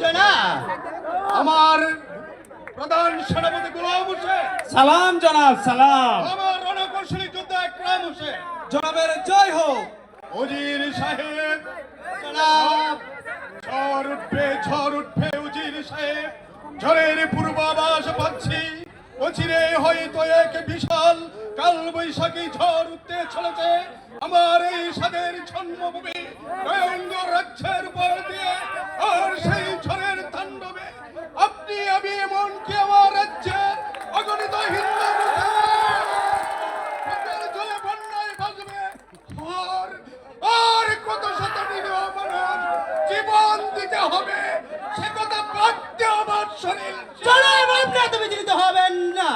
জনাব আমার প্রধান সেনাপতি গোলাম হোসেন। সালাম জনাব সালাম। আমার রণকৌশলী যোদ্ধা একরাম হোসেন। জনাবের জয় হোক। উজির সাহেব জনাব। ঝড় উঠবে ঝড় উঠবে উজির সাহেব। ঝড়ের পূর্বাভাস পাচ্ছি। অচিরে হয়তো এক বিশাল কাল বৈশাখী ঝড় উঠতে চলেছে। আমার সাদের জন্মভূমি নয়ঙ্গ রাজ্যের উপর দিয়ে আর সেই ঝড়ের তাণ্ডবে আপনি, আমি, এমনকি আমার রাজ্যের অগণিত হিন্দু আর কত শত জীবন দিতে হবে সে কথা ভাবতে আমার শরীর জনাব আপনি এত বিচলিত হবেন না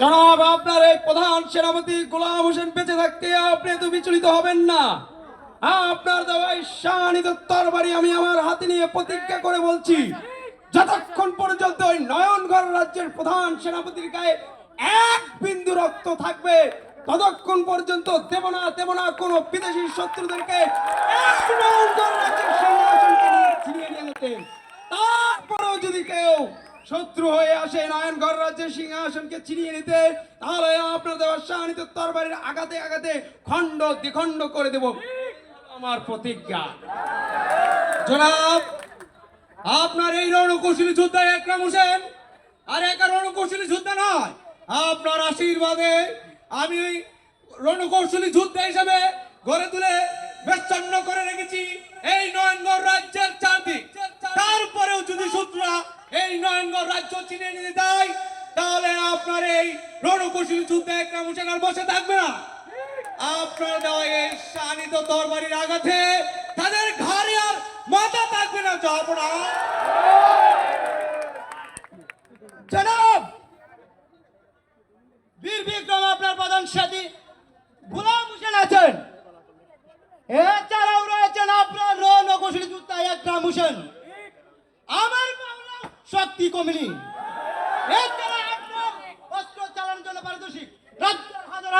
জনাব, আপনার এই প্রধান সেনাপতি গোলাম হোসেন বেঁচে থাকতে আপনি তো বিচলিত হবেন না। আপনার দেওয়াই শানিত তরবারি আমি আমার হাতে নিয়ে প্রতিজ্ঞা করে বলছি, যতক্ষণ পর্যন্ত ওই নয়নগড় রাজ্যের প্রধান সেনাপতির গায়ে এক বিন্দু রক্ত থাকবে, ততক্ষণ পর্যন্ত দেব না দেব না কোন বিদেশি শত্রুদেরকে এক নয়নগড় রাজ্যের সিংহাসনকে নিয়ে ছিনিয়ে নিয়ে যেতে তারপরেও যদি কেউ আসে নয়নগড় রাজ্যের সিংহাসনকে ছিনিয়ে নিতে। তাহলে তরবারির আঘাতে আঘাতে খণ্ড দ্বিখণ্ড করে দেব। আমার প্রতিজ্ঞা। জনাব, আপনার এই রণকৌশলী একরাম হোসেন? আর একা রণকৌশলী যোদ্ধা নয়। আপনার আশীর্বাদে আমি রণকৌশলী যোদ্ধা হিসেবে গড়ে তুলে বেচ্ছন্ন করে রেখেছি। এই নয়নগড় রাজ্যের চারদিক। তারপরেও যদি চিনে নিতে দেয় তাহলে আপনার এই রণকৌশলী যুদ্ধে একরাম হোসেন আর বসে থাকবে না। আপনার দেওয়া শানিত তরবারির আঘাতে তাদের ঘাড়ে আর মাথা থাকবে না যাবনা জনাব, বীর বিক্রম আপনার প্রধান সাথী গোলাম হোসেন আছেন। এছাড়াও রয়েছেন আপনার রণ কৌশলী যুদ্ধা একরাম হোসেন। আমার শক্তি কমিনি এছাড়া আপনার অস্ত্র চালানোর জন্য পারদর্শী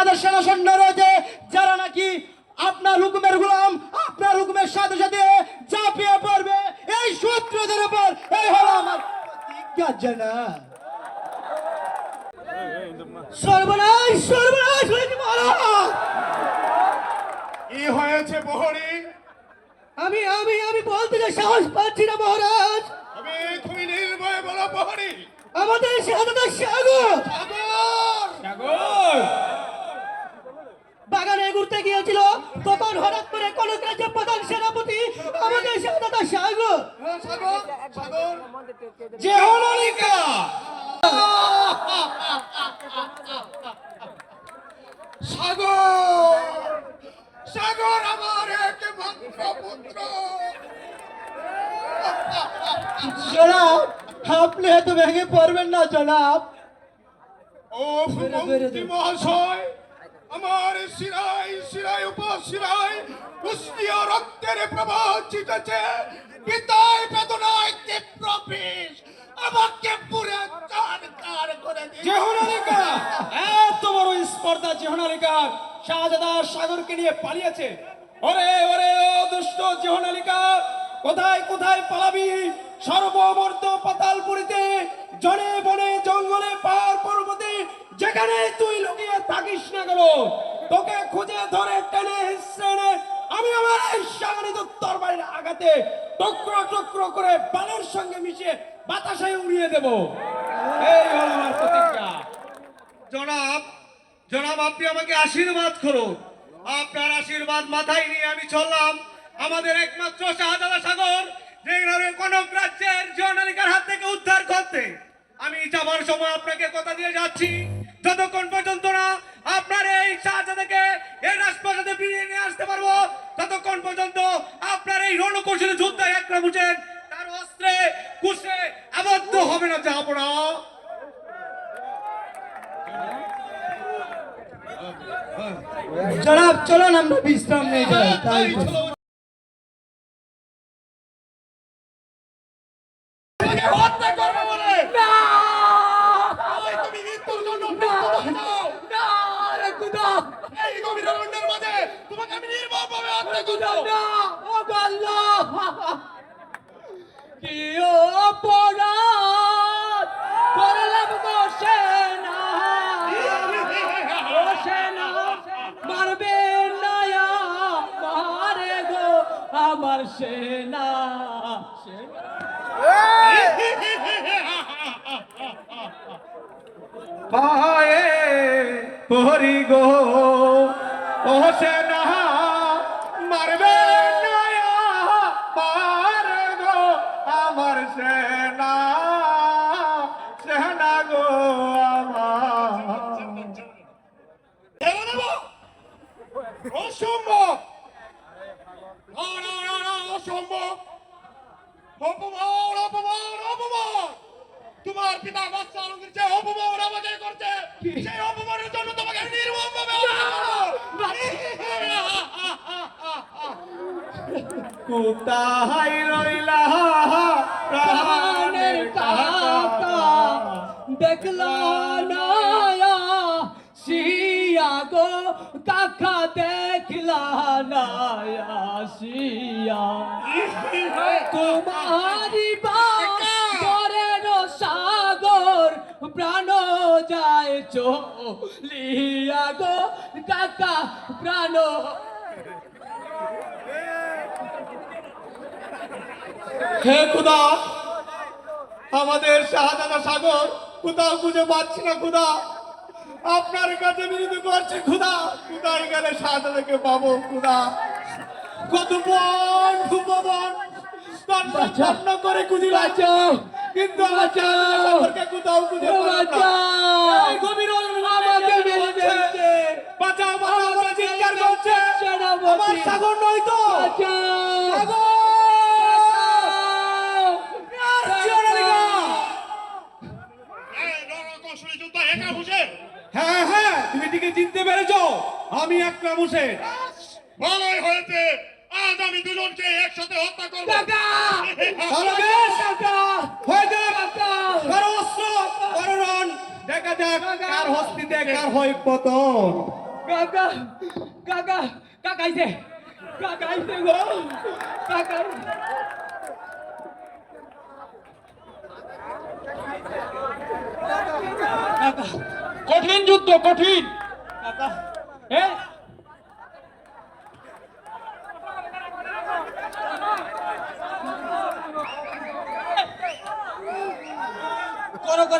রাজ্যের হাজার হাজার সেনা সৈন্য রয়েছে যারা নাকি আপনার হুকুমের গোলাম আপনার হুকুমের সাথে সাথে ঝাঁপিয়ে পড়বে। এই শত্রুদের উপর এই হলো আমার প্রতিজ্ঞা জানাব সর্বনাশ সর্বনাশ হয়েছে মহারাজ। কি হয়েছে বহরি? আমি আমি আমি বলতে যে সাহস পাচ্ছি না মহারাজ। আমি তুমি নির্ভয় বলো বহরি। আমাদের সাধনা সাগর। সাগর! বাগানে তখন হঠাৎ করে কোন কাজে প্রধান সেনাপতি আমাদের সাগর। হ্যাঁ, সাগর যে সাগর সাগর আমার একমাত্র পুত্র। জনাব আপনি এত ভেঙে পড়বেন না জনাব। ও মহাশয় আমার শিরায় শিরায় উপশিরায় উষ্ণীয় রক্তের প্রবাহ ছিটেছে। পিতায় বেদনায় তীব্র বিষ। আমাকে পুরে চার কার দিয়ে হলনিকা এত বড় স্পর্ধা যে শাহজাদা সাগরকে নিয়ে পালিয়েছে। ওরে ওরে, ও দুষ্ট জেহনালিকা, কোথায় কোথায় পালাবি? সর্বমর্দ পাতালপুরিতে, জনে বনে, জঙ্গলে পাহাড় পর্বতে যেখানে তুই লুকিয়ে থাকিস না কেন তোকে খুঁজে ধরে টেনে হিসেনে আমি আমার এই সাগরিত তরবারির আঘাতে টুকরো টুকরো করে বালের সঙ্গে মিশিয়ে বাতাসে উড়িয়ে দেব। এই হলো আমার প্রতিজ্ঞা। জনাব জনাব, আপনি আমাকে আশীর্বাদ করুন। আপনার আশীর্বাদ মাথায় নিয়ে আমি চললাম। আমাদের একমাত্র শাহজাদা সাগর যেভাবে কনক রাজ্যের জনালিকার হাত থেকে উদ্ধার করতে। আমি যাবার সময় আপনাকে কথা দিয়ে যাচ্ছি। যতক্ষণ পর্যন্ত না আপনার এই শাহজাদাকে এই রাজপ্রাসাদে ফিরিয়ে নিয়ে আসতে পারব। ততক্ষণ পর্যন্ত আপনার এই রণকৌশলী যুদ্ধ একরাম হোসেন তার অস্ত্রে কুশে আবদ্ধ হবে না যাব না জনাব চলুন আমরা বিশ্রাম নিয়ে যাই তাই এই চলো তোমাকে হত্যা করব বলে ওই তুমি মৃত্যুর জন্য প্রস্তুত হয়ে যাও। এই গভীর অরণ্যের মাঝে যুদ্ধ ও আল্লাহ কি অপরাধ করলাম গো সেনা ও সেনা মারবে না মারে গো আমার সেনা সেনা পরি গো, ও সেনা। অসম্ভব! না, না, না, না, অসম্ভব! অপমান অপমান অপমান! তোমার পিতা বাচ্চা আলমগীর যে অপমান আমাদের করছে সেই অপমানের জন্য তোমাকে নির্মম ভাবে কোথায় রইলা? প্রাণের কাকা দেখলা কাকা দেখলা নায়া সিয়া তোমারি বারের সাগর, প্রাণ যায় চলিয়া গো। কাকা, প্রাণ। হে খুদা, আমাদের শাহজাদা সাগর কোথাও খুঁজে পাচ্ছি না খুদা। আপনার কাছে বিরতি করছি খুদা কোথায় গেলে শাহজাদাকে পাবো খুদা। কত বন ভুবন তন্ন করে বাঁচাও কিন্তু সাগরকে কোথাও বাঁচাও। গভীর আমাকে মেরে বলছে, ফেলছে বাঁচাও বাঁচাও চিৎকার করছে। আমার সাগর নয় তো। বাঁচাও। আমি একটা হোসেন। ভালোই হয়েছে। আজ আমি দুজনকে একসাথে হত্যা করব। কাকা ভালো বেশ কাকা হয়ে যাক কাকা কারও অস্ত্র কারও রণ দেখা যাক কার হস্তিতে কার হয় পতন। কাকা কাকা কাকাইছে কাকাইছে গো! কাকাই। কঠিন যুদ্ধ কঠিন। কাকা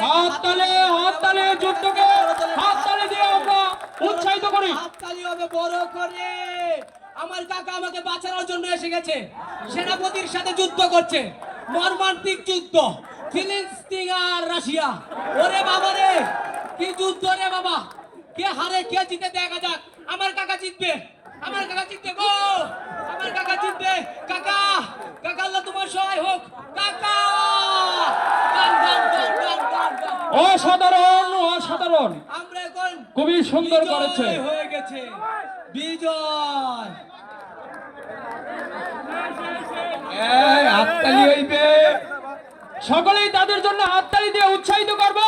হাত তালে হাত তালে যুদ্ধকে হাত তালে দিয়ে আমরা উৎসাহিত করি। হাততালি হবে বড় করে। আমার কাকা আমাকে বাঁচানোর জন্য এসে গেছে। সেনাপতির সাথে যুদ্ধ করছে। মর্মান্তিক যুদ্ধ। ফিলিস্তিন আর রাশিয়া। ওরে বাবা রে! কি যুদ্ধ রে বাবা! কে হারে কে জিতে দেখা যাক আমার কাকা জিতবে। আমার কাকা জিতবে গো। আমার কাকা জিতবে। কাকা কাকা আল্লাহ তোমার সহায় হোক। কাকা! অসাধারণ অসাধারণ। আমরা এখন খুবই সুন্দর করেছে। হয়ে গেছে। বিজয়। এই হাততালি হইবে। সকলেই তাদের জন্য হাততালি দিয়ে উৎসাহিত করব।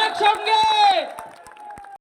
একসঙ্গে।